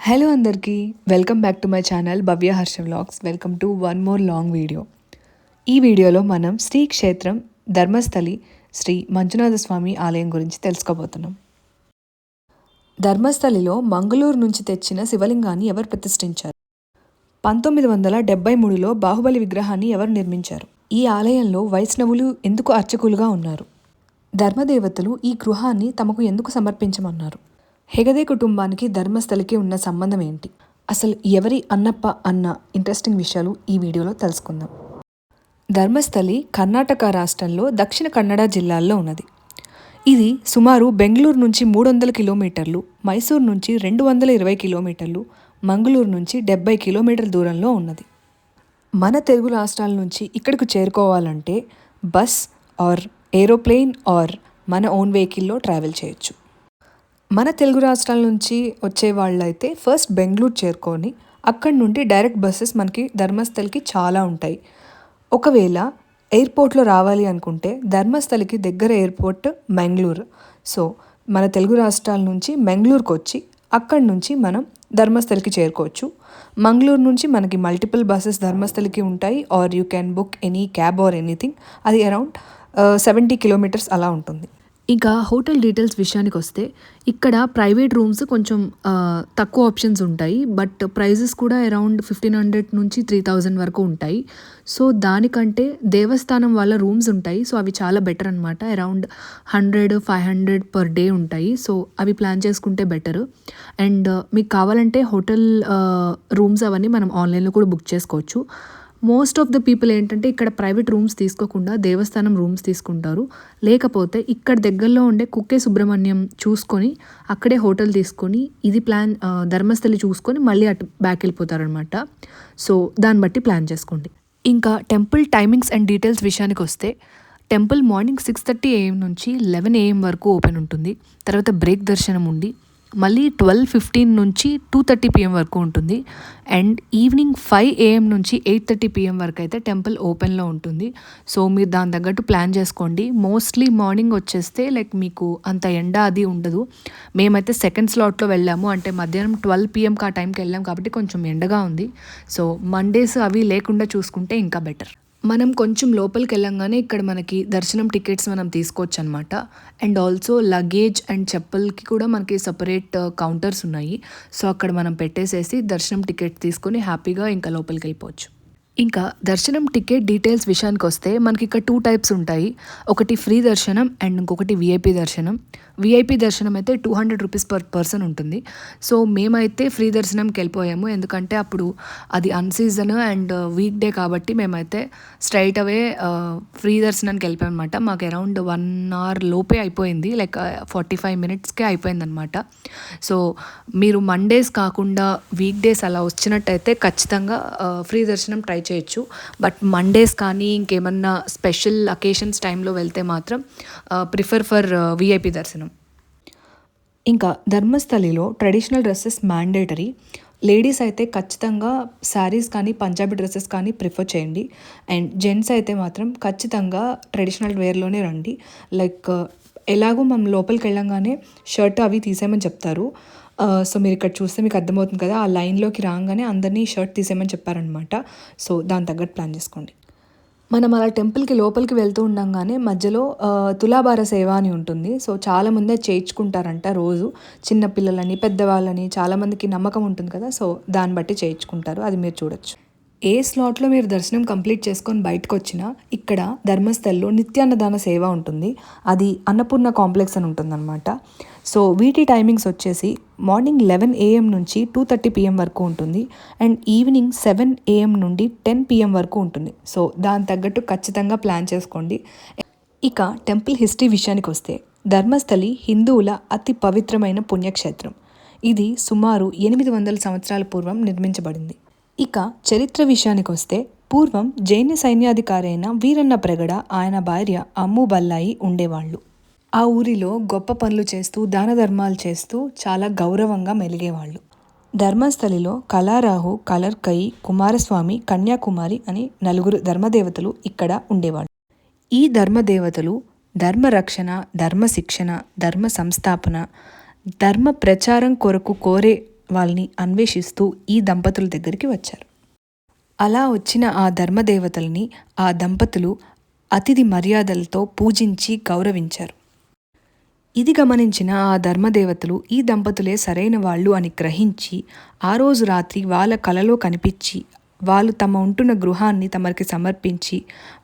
Hello అందరికీ. Welcome back to my channel Bhavya Harsha vlogs welcome to one more long video ఈ వీడియోలో మనం శ్రీ క్షేత్రం ధర్మస్థలి శ్రీ మంజునాథ స్వామి ఆలయం గురించి తెలుసుకోబోతున్నాం. ధర్మస్థలిలో మంగళూరు నుంచి తెచ్చిన శివలింగాన్ని ఎవరు ప్రతిష్ఠించారు? పంతొమ్మిది వందల డెబ్బై మూడులో బాహుబలి విగ్రహాన్ని ఎవరు నిర్మించారు? ఈ ఆలయంలో వైష్ణవులు ఎందుకు అర్చకులుగా ఉన్నారు? ధర్మదేవతలు ఈ గృహాన్ని తమకు ఎందుకు సమర్పించమన్నారు? హెగదే కుటుంబానికి ధర్మస్థలికి ఉన్న సంబంధం ఏంటి? అసలు ఎవరి అన్నప్ప అన్న ఇంట్రెస్టింగ్ విషయాలు ఈ వీడియోలో తెలుసుకుందాం. ధర్మస్థలి కర్ణాటక రాష్ట్రంలో దక్షిణ కన్నడ జిల్లాల్లో ఉన్నది. ఇది సుమారు బెంగళూరు నుంచి మూడు వందల కిలోమీటర్లు మైసూర్ నుంచి రెండు వందల ఇరవై కిలోమీటర్లు మంగళూరు నుంచి డెబ్బై కిలోమీటర్ల దూరంలో ఉన్నది. మన తెలుగు రాష్ట్రాల నుంచి ఇక్కడికి చేరుకోవాలంటే బస్ ఆర్ ఏరోప్లేన్ ఆర్ మన ఓన్ వెహికల్లో ట్రావెల్ చేయొచ్చు. మన తెలుగు రాష్ట్రాల నుంచి వచ్చే వాళ్ళైతే ఫస్ట్ బెంగళూరు చేరుకొని అక్కడి నుండి డైరెక్ట్ బస్సెస్ మనకి ధర్మస్థలికి చాలా ఉంటాయి. ఒకవేళ ఎయిర్పోర్ట్లో రావాలి అనుకుంటే ధర్మస్థలికి దగ్గర ఎయిర్పోర్ట్ మెంగళూరు. సో మన తెలుగు రాష్ట్రాల నుంచి మెంగళూరుకు వచ్చి అక్కడి నుంచి మనం ధర్మస్థలికి చేరుకోవచ్చు. మంగళూరు నుంచి మనకి మల్టిపుల్ బస్సెస్ ధర్మస్థలికి ఉంటాయి or you can book any cab or anything అది అరౌండ్ సెవెంటీ కిలోమీటర్స్ అలా ఉంటుంది. ఇంకా హోటల్ డీటెయిల్స్ విషయానికి వస్తే ఇక్కడ ప్రైవేట్ రూమ్స్ కొంచెం తక్కువ ఆప్షన్స్ ఉంటాయి. బట్ ప్రైజెస్ కూడా అరౌండ్ ఫిఫ్టీన్ హండ్రెడ్ నుంచి త్రీ థౌజండ్ వరకు ఉంటాయి. సో దానికంటే దేవస్థానం వాళ్ళ రూమ్స్ ఉంటాయి. సో అవి చాలా బెటర్ అనమాట around hundred five hundred per day ఉంటాయి. సో అవి ప్లాన్ చేసుకుంటే బెటర్. అండ్ మీకు కావాలంటే హోటల్ రూమ్స్ అవన్నీ మనం ఆన్లైన్లో కూడా బుక్ చేసుకోవచ్చు. మోస్ట్ ఆఫ్ ద పీపుల్ ఏంటంటే ఇక్కడ ప్రైవేట్ రూమ్స్ తీసుకోకుండా దేవస్థానం రూమ్స్ తీసుకుంటారు. లేకపోతే ఇక్కడ దగ్గరలో ఉండే కుక్కే సుబ్రహ్మణ్యం చూసుకొని అక్కడే హోటల్ తీసుకొని ఇది ప్లాన్ ధర్మస్థలి చూసుకొని మళ్ళీ అటు బ్యాక్ వెళ్ళిపోతారనమాట సో దాన్ని బట్టి ప్లాన్ చేసుకోండి. ఇంకా టెంపుల్ టైమింగ్స్ అండ్ డీటెయిల్స్ విషయానికి వస్తే temple morning six thirty AM నుంచి లెవెన్ ఏఎం వరకు ఓపెన్ ఉంటుంది. తర్వాత బ్రేక్ దర్శనం ఉండి మళ్ళీ ట్వెల్వ్ ఫిఫ్టీన్ నుంచి టూ థర్టీ పిఎం వరకు ఉంటుంది. అండ్ ఈవినింగ్ ఫైవ్ ఏఎం నుంచి ఎయిట్ థర్టీ పిఎం వరకు అయితే టెంపుల్ ఓపెన్లో ఉంటుంది. సో మీరు దాని తగ్గట్టు ప్లాన్ చేసుకోండి. మోస్ట్లీ మార్నింగ్ వచ్చేస్తే లైక్ మీకు అంత ఎండ అది ఉండదు. మేమైతే సెకండ్ స్లాట్లో వెళ్ళాము. అంటే మధ్యాహ్నం ట్వెల్వ్ పిఎంకి ఆ టైంకి వెళ్ళాం కాబట్టి కొంచెం ఎండగా ఉంది. సో మండేస్ అవి లేకుండా చూసుకుంటే ఇంకా బెటర్. మనం కొంచెం లోపలికి వెళ్ళంగానే ఇక్కడ మనకి దర్శనం టికెట్స్ మనం తీసుకోవచ్చు అనమాట అండ్ ఆల్సో లగేజ్ అండ్ చెప్పులకి కూడా మనకి సపరేట్ uh, కౌంటర్స్ ఉన్నాయి. సో అక్కడ మనం పెట్టేసేసి దర్శనం టికెట్ తీసుకొని హ్యాపీగా ఇంకా లోపలికి వెళ్ళిపోవచ్చు. ఇంకా దర్శనం టికెట్ డీటెయిల్స్ విషయానికి వస్తే మనకి ఇక్కడ టూ టైప్స్ ఉంటాయి. ఒకటి ఫ్రీ దర్శనం అండ్ ఇంకొకటి విఐపి దర్శనం. విఐపి దర్శనం అయితే two hundred rupees per person ఉంటుంది. సో మేమైతే ఫ్రీ దర్శనంకి వెళ్ళిపోయాము. ఎందుకంటే అప్పుడు అది అన్సీజన్ అండ్ వీక్ డే కాబట్టి మేమైతే స్ట్రైట్ అవే ఫ్రీ దర్శనానికి వెళ్ళిపోయాం అనమాట మాకు అరౌండ్ వన్ అవర్ లోపే అయిపోయింది. లైక్ ఫార్టీ ఫైవ్ మినిట్స్కే అయిపోయింది అనమాట సో మీరు మండేస్ కాకుండా వీక్ డేస్ అలా వచ్చినట్టయితే ఖచ్చితంగా ఫ్రీ దర్శనం ట్రై చేయొచ్చు. బట్ మండేస్ కానీ ఇంకేమన్నా స్పెషల్ అకేషన్స్ టైంలో వెళ్తే మాత్రం ప్రిఫర్ ఫర్ విఐపి దర్శనం. ఇంకా ధర్మస్థలిలో ట్రెడిషనల్ డ్రెస్సెస్ మ్యాండేటరీ లేడీస్ అయితే ఖచ్చితంగా శారీస్ కానీ పంజాబీ డ్రెస్సెస్ కానీ ప్రిఫర్ చేయండి. అండ్ జెంట్స్ అయితే మాత్రం ఖచ్చితంగా ట్రెడిషనల్ వేర్లోనే రండి. లైక్ ఎలాగో మనం లోపలికి వెళ్ళంగానే షర్ట్ అవి తీసేయమని చెప్తారు. సో మీరు ఇక్కడ చూస్తే మీకు అర్థమవుతుంది కదా ఆ లైన్లోకి రాగానే అందరినీ షర్ట్ తీసేయమని చెప్పారనమాట సో దాని తగ్గట్టు ప్లాన్ చేసుకోండి. మనం అలా టెంపుల్కి లోపలికి వెళ్తూ ఉండంగానే మధ్యలో తులాభార సేవ అని ఉంటుంది. సో చాలా మంది అది చేయించుకుంటారంట రోజు. చిన్న పిల్లలని పెద్దవాళ్ళని చాలా మందికి నమ్మకం ఉంటుంది కదా సో దాన్ని బట్టి చేయించుకుంటారు. అది మీరు చూడొచ్చు. ఏ స్లాట్లో మీరు దర్శనం కంప్లీట్ చేసుకొని బయటకు వచ్చినా ఇక్కడ ధర్మస్థల్లో నిత్యాన్నదాన సేవ ఉంటుంది. అది అన్నపూర్ణ కాంప్లెక్స్ అని ఉంటుందన్నమాట. సో వీటి టైమింగ్స్ వచ్చేసి మార్నింగ్ లెవెన్ ఏఎం నుంచి టూ థర్టీ పిఎం వరకు ఉంటుంది అండ్ ఈవినింగ్ సెవెన్ ఏఎం నుండి టెన్ పిఎం వరకు ఉంటుంది. సో దాని తగ్గట్టు ఖచ్చితంగా ప్లాన్ చేసుకోండి. ఇక టెంపుల్ హిస్టరీ విషయానికి వస్తే ధర్మస్థలి హిందువుల అతి పవిత్రమైన పుణ్యక్షేత్రం. ఇది సుమారు ఎనిమిది వందల సంవత్సరాల పూర్వం నిర్మించబడింది. ఇక చరిత్ర విషయానికి వస్తే పూర్వం జైన సైన్యాధికారి అయిన వీరన్న ప్రగడ ఆయన భార్య అమ్ము బల్లాయి ఉండేవాళ్ళు. ఆ ఊరిలో గొప్ప పనులు చేస్తూ దాన ధర్మాలు చేస్తూ చాలా గౌరవంగా మెలిగేవాళ్ళు. ధర్మస్థలిలో కళారాహు కలర్కయి కుమారస్వామి కన్యాకుమారి అని నలుగురు ధర్మదేవతలు ఇక్కడ ఉండేవాళ్ళు. ఈ ధర్మదేవతలు ధర్మ రక్షణ ధర్మ శిక్షణ ధర్మ సంస్థాపన ధర్మ ప్రచారం కొరకు కోరే వాళ్ళని అన్వేషిస్తూ ఈ దంపతుల దగ్గరికి వచ్చారు. అలా వచ్చిన ఆ ధర్మదేవతల్ని ఆ దంపతులు అతిథి మర్యాదలతో పూజించి గౌరవించారు. ఇది గమనించిన ఆ ధర్మదేవతలు ఈ దంపతులే సరైన వాళ్ళు అని గ్రహించి ఆ రోజు రాత్రి వాళ్ళ కలలో కనిపించి వాళ్ళు తమ ఉంటున్న గృహాన్ని తమరికి సమర్పించి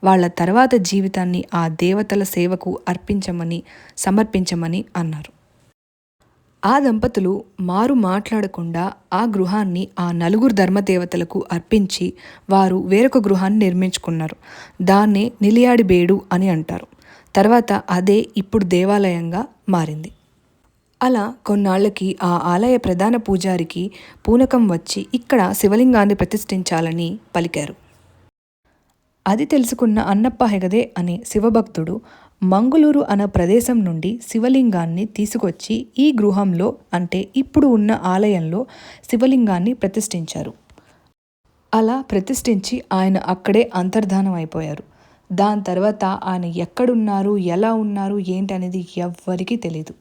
వాళ్ళ తర్వాత జీవితాన్ని ఆ దేవతల సేవకు అర్పించమని సమర్పించమని అన్నారు. ఆ దంపతులు మారు మాట్లాడకుండా ఆ గృహాన్ని ఆ నలుగురు ధర్మదేవతలకు అర్పించి వారు వేరొక గృహాన్ని నిర్మించుకున్నారు. దాన్నే నిలియాడి బేడు అని అంటారు. తర్వాత అదే ఇప్పుడు దేవాలయంగా మారింది. అలా కొన్నాళ్ళకి ఆ ఆలయ ప్రధాన పూజారికి పూనకం వచ్చి ఇక్కడ శివలింగాన్ని ప్రతిష్ఠించాలని పలికారు. అది తెలుసుకున్న అన్నప్ప హెగదే అనే శివభక్తుడు మంగుళూరు అనే ప్రదేశం నుండి శివలింగాన్ని తీసుకొచ్చి ఈ గృహంలో అంటే ఇప్పుడు ఉన్న ఆలయంలో శివలింగాన్ని ప్రతిష్ఠించారు. అలా ప్రతిష్ఠించి ఆయన అక్కడే అంతర్ధానం అయిపోయారు. దాని తర్వాత ఆయన ఎక్కడున్నారు ఎలా ఉన్నారు ఏంటనేది ఎవ్వరికీ తెలియదు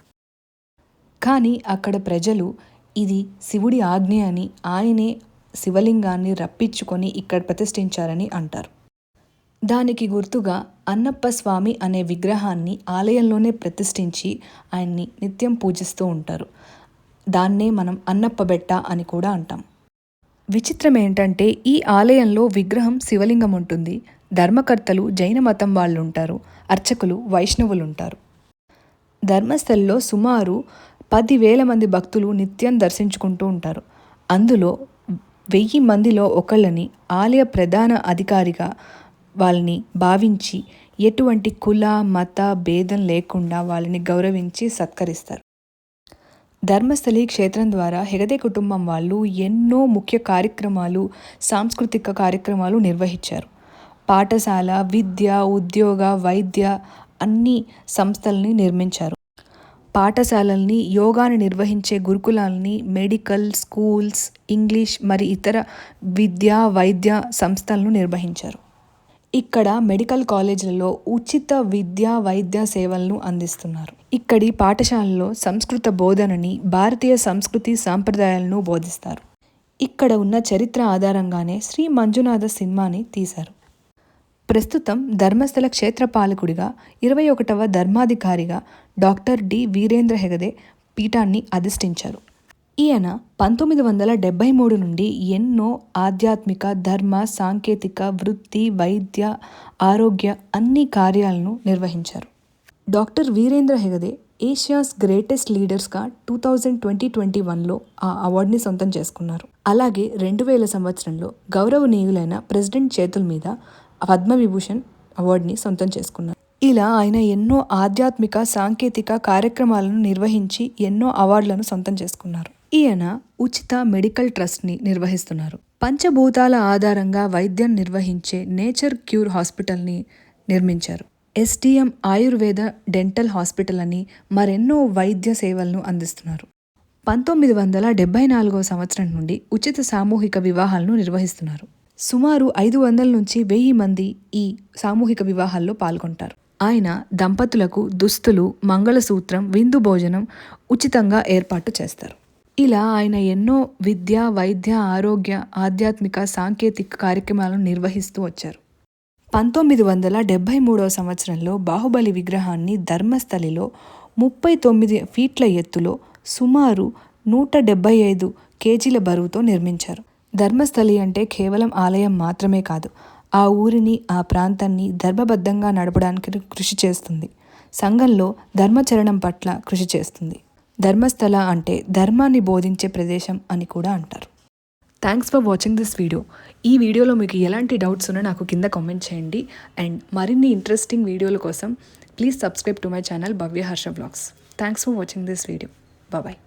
కానీ అక్కడ ప్రజలు ఇది శివుడి ఆజ్ఞ అని ఆయనే శివలింగాన్ని రప్పించుకొని ఇక్కడ ప్రతిష్ఠించారని అంటారు. దానికి గుర్తుగా అన్నప్ప స్వామి అనే విగ్రహాన్ని ఆలయంలోనే ప్రతిష్ఠించి ఆయన్ని నిత్యం పూజిస్తూ ఉంటారు. దాన్నే మనం అన్నప్పబెట్ట అని కూడా అంటాం. విచిత్రం ఏంటంటే ఈ ఆలయంలో విగ్రహం శివలింగం ఉంటుంది. ధర్మకర్తలు జైన మతం వాళ్ళు ఉంటారు అర్చకులు వైష్ణవులు ఉంటారు ధర్మస్థల్లో సుమారు పదివేల మంది భక్తులు నిత్యం దర్శించుకుంటూ ఉంటారు. అందులో వెయ్యి మందిలో ఒకళ్ళని ఆలయ ప్రధాన అధికారిగా వాళ్ళని భావించి ఎటువంటి కుల మత భేదం లేకుండా వాళ్ళని గౌరవించి సత్కరిస్తారు. ధర్మస్థలి క్షేత్రం ద్వారా హెగదే కుటుంబం వాళ్ళు ఎన్నో ముఖ్య కార్యక్రమాలు సాంస్కృతిక కార్యక్రమాలు నిర్వహించారు. పాఠశాల విద్య ఉద్యోగ వైద్య అన్ని సంస్థల్ని నిర్మించారు. పాఠశాలల్ని యోగాని నిర్వహించే గురుకులాల్ని మెడికల్ స్కూల్స్ ఇంగ్లీష్ మరి ఇతర విద్యా వైద్య సంస్థలను నిర్వహించారు. ఇక్కడ మెడికల్ కాలేజీలలో ఉచిత విద్యా వైద్య సేవలను అందిస్తున్నారు. ఇక్కడి పాఠశాలలో సంస్కృత బోధనని భారతీయ సంస్కృతి సాంప్రదాయాలను బోధిస్తారు. ఇక్కడ ఉన్న చరిత్ర ఆధారంగానే శ్రీ మంజునాథ సినిమాని తీశారు. ప్రస్తుతం ధర్మస్థల క్షేత్రపాలకుడిగా ఇరవై ఒకటవ ధర్మాధికారిగా డాక్టర్ డి. వీరేంద్ర హెగదే పీఠాన్ని అధిష్ఠించారు. ఈయన పంతొమ్మిది వందల డెబ్బై మూడు నుండి ఎన్నో ఆధ్యాత్మిక ధర్మ సాంకేతిక వృత్తి వైద్య ఆరోగ్య అన్ని కార్యాలను నిర్వహించారు. Doctor Virendra Heggade Asia's greatest లీడర్స్గా two thousand twenty twenty వన్లో ఆ అవార్డుని సొంతం చేసుకున్నారు. అలాగే రెండు వేల సంవత్సరంలో గౌరవనీయులైన ప్రెసిడెంట్ చేతుల మీద పద్మవిభూషణ్ అవార్డుని సొంతం చేసుకున్నారు. ఇలా ఆయన ఎన్నో ఆధ్యాత్మిక సాంకేతిక కార్యక్రమాలను నిర్వహించి ఎన్నో అవార్డులను సొంతం చేసుకున్నారు. ఈయన ఉచిత మెడికల్ ట్రస్ట్ని నిర్వహిస్తున్నారు. పంచభూతాల ఆధారంగా వైద్యం నిర్వహించే నేచర్ క్యూర్ హాస్పిటల్ని నిర్మించారు. ఎస్డిఎం ఆయుర్వేద డెంటల్ హాస్పిటల్ అని మరెన్నో వైద్య సేవలను అందిస్తున్నారు. పంతొమ్మిది వందల డెబ్బై నాలుగో సంవత్సరం నుండి ఉచిత సామూహిక వివాహాలను నిర్వహిస్తున్నారు. సుమారు ఐదు వందల నుంచి వెయ్యి మంది ఈ సామూహిక వివాహాల్లో పాల్గొంటారు. ఆయన దంపతులకు దుస్తులు మంగళసూత్రం విందు భోజనం ఉచితంగా ఏర్పాటు చేస్తారు. ఇలా ఆయన ఎన్నో విద్య వైద్య ఆరోగ్య ఆధ్యాత్మిక సాంకేతిక కార్యక్రమాలను నిర్వహిస్తూ వచ్చారు. పంతొమ్మిది వందల డెబ్భై మూడవ సంవత్సరంలో బాహుబలి విగ్రహాన్ని ధర్మస్థలిలో ముప్పై తొమ్మిది ఫీట్ల ఎత్తులో సుమారు నూట డెబ్బై ఐదు కేజీల బరువుతో నిర్మించారు. ధర్మస్థలి అంటే కేవలం ఆలయం మాత్రమే కాదు ఆ ఊరిని ఆ ప్రాంతాన్ని ధర్మబద్ధంగా నడపడానికి కృషి చేస్తుంది. సంఘంలో ధర్మచరణం పట్ల కృషి చేస్తుంది. ధర్మస్థల అంటే ధర్మాన్ని బోధించే ప్రదేశం అని కూడా అంటారు. Thanks for watching this video. ఈ వీడియోలో మీకు ఎలాంటి డౌట్స్ ఉన్నా నాకు కింద కామెంట్ చేయండి. అండ్ మరిన్ని ఇంట్రెస్టింగ్ వీడియోల కోసం please subscribe to my channel Bhavya Harsha blogs. Thanks for watching this video. Bye